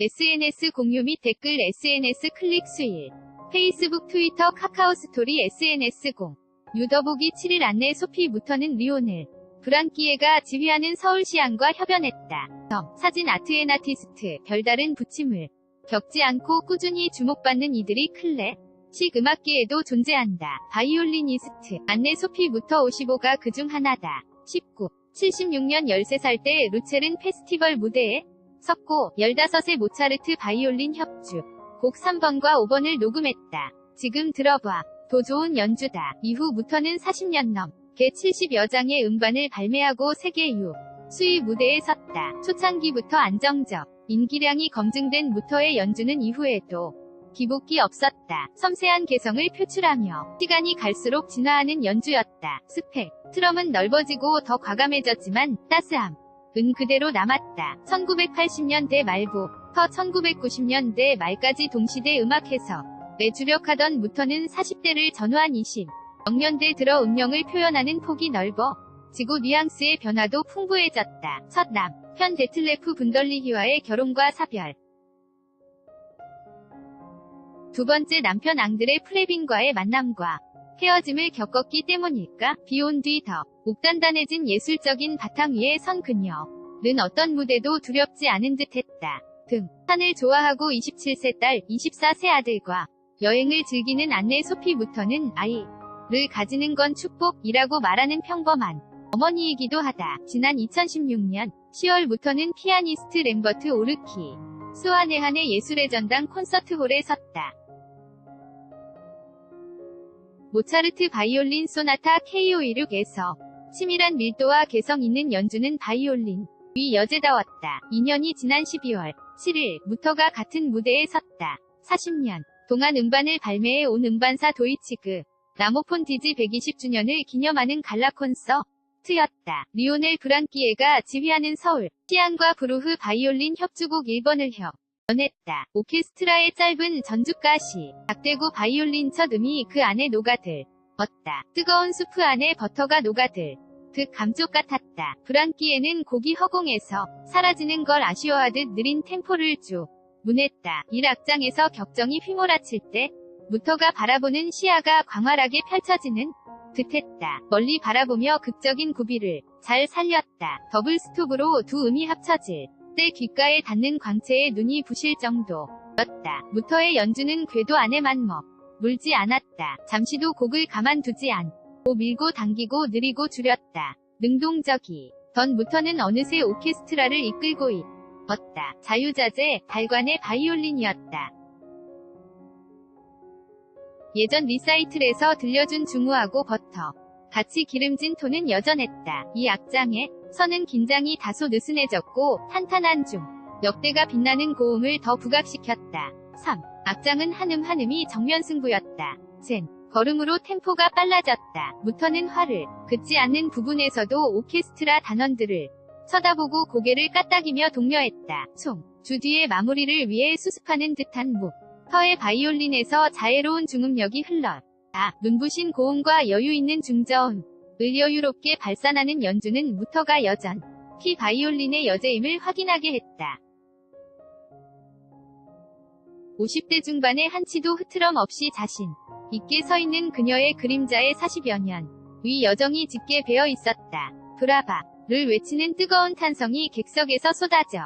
SNS 공유 및 댓글 SNS 클릭 수일 페이스북 트위터 카카오 스토리 SNS 공 유더보기 7일 안내 소피부터는 리오넬 브랑키에가 지휘하는 서울시안과 협연했다. 점, 사진 아트 앤 아티스트, 별다른 붙임을 겪지 않고 꾸준히 주목받는 이들이 클래, 식 음악계에도 존재한다. 바이올리니스트, 안내 소피부터 55가 그중 하나다. 19. 76년 13살 때 루첼은 페스티벌 무대에 섰고 15세 모차르트 바이올린 협주 곡 3번과 5번을 녹음했다. 지금 들어봐. 도 좋은 연주다. 이후부터는 40년 넘게 70여 장의 음반을 발매하고 세계 유 수위 무대에 섰다. 초창기부터 안정적, 인기량이 검증된 무터의 연주는 이후에도 기복기 없었다. 섬세한 개성을 표출하며 시간이 갈수록 진화하는 연주였다. 스펙, 트럼은 넓어지고 더 과감해졌지만 따스함, 은 그대로 남았다. 1980년대 말부터 1990년대 말까지 동시대 음악 해석, 내 주력하던 무터는 40대를 전후한 20, 0년대 들어 음령을 표현하는 폭이 넓어 지구 뉘앙스의 변화도 풍부해졌다. 첫 남, 현 데틀레프 분덜리히와의 결혼과 사별. 두 번째 남편 앙드레 프레빈과의 만남과 헤어짐을 겪었기 때문일까? 비온 뒤더 옥단단해진 예술적인 바탕 위에 선 그녀는 어떤 무대도 두렵지 않은 듯했다. 등 산을 좋아하고 27세 딸, 24세 아들과 여행을 즐기는 안내 소피부터는 아이를 가지는 건 축복이라고 말하는 평범한 어머니이기도 하다. 지난 2016년 10월부터는 피아니스트 램버트 오르키 수아네한의 예술의 전당 콘서트홀에 섰다. 모차르트 바이올린 소나타 K516에서 치밀한 밀도와 개성 있는 연주는 바이올린 위 여제다웠다. 2년이 지난 12월 7일 무터가 같은 무대에 섰다. 40년 동안 음반을 발매해 온 음반사 도이치그 라모폰 디지 120주년을 기념하는 갈라 콘서트였다. 리오넬 브랑키에가 지휘하는 서울 시안과 브루흐 바이올린 협주곡 1번을 협 연했다. 오케스트라의 짧은 전주가시, 닭대구 바이올린 첫 음이 그 안에 녹아들. 었다. 뜨거운 수프 안에 버터가 녹아들. 듯 감쪽 같았다. 브랑키에는 곡이 허공에서 사라지는 걸 아쉬워하듯 느린 템포를 쭉 문했다. 1악장에서 격정이 휘몰아칠 때 무터가 바라보는 시야가 광활하게 펼쳐지는 듯했다. 멀리 바라보며 극적인 구비를 잘 살렸다. 더블 스톱으로 두 음이 합쳐질 때 귓가에 닿는 광채에 눈이 부실 정도였다. 무터의 연주는 궤도 안에만 먹 물지 않았다. 잠시도 곡을 가만두지 않고 밀고 당기고 느리고 줄였다. 능동적이 던 무터는 어느새 오케스트라를 이끌고 있었다. 자유자재, 달관의 바이올린이었다. 예전 리사이틀에서 들려준 중후하고 버터 같이 기름진 톤은 여전했다. 이 악장에 서는 긴장이 다소 느슨해졌고 탄탄한 중 역대가 빛나는 고음을 더 부각시켰다. 3. 악장은 한음 한음이 정면 승부였다. 젠 걸음으로 템포가 빨라졌다. 무터는 화를 긋지 않는 부분에서도 오케스트라 단원들을 쳐다보고 고개를 까딱이며 독려했다. 총 주뒤의 마무리를 위해 수습하는 듯한 무 터의 바이올린에서 자애로운 중음력이 흘러 아, 눈부신 고음과 여유 있는 중저음, 을 여유롭게 발산하는 연주는 무터가 여전, 피 바이올린의 여제임을 확인하게 했다. 50대 중반의 한치도 흐트럼 없이 자신 있게 서 있는 그녀의 그림자에 40여 년, 위 여정이 짙게 배어 있었다. 브라바를 외치는 뜨거운 탄성이 객석에서 쏟아져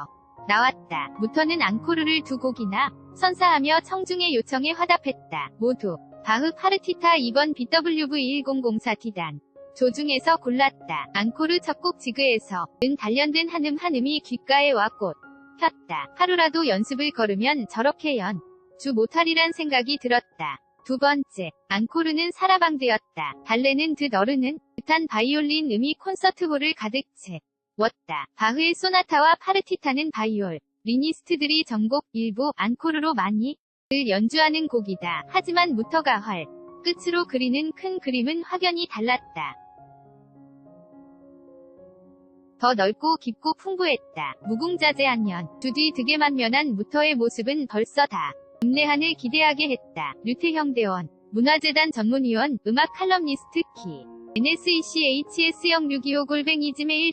나왔다. 무터는 앙코르를 두 곡이나 선사하며 청중의 요청에 화답했다. 모두 바흐 파르티타 2번 BWV1004 디단 조중에서 골랐다. 앙코르 첫곡 지그에서 은 단련된 한음 한음이 귓가에 와꽃 폈다. 하루라도 연습을 걸으면 저렇게 연 주 못하리란 생각이 들었다. 두 번째, 앙코르는 사라방드였다. 달래는 듯 어르는 듯한 바이올린 음이 콘서트홀을 가득 채웠다. 바흐의 소나타와 파르티타는 바이올 리니스트들이 전곡 일부 앙코르로 많이 을 연주하는 곡이다. 하지만 무터가 활 끝으로 그리는 큰 그림은 확연히 달랐다. 더 넓고 깊고 풍부했다. 무궁자재한 연, 두뒤 득에 만면한 무터의 모습은 벌써 다 음내한을 기대하게 했다. 류태형 대원, 문화재단 전문위원, 음악 칼럼니스트 키, NSECHS 0625 골뱅이 지메일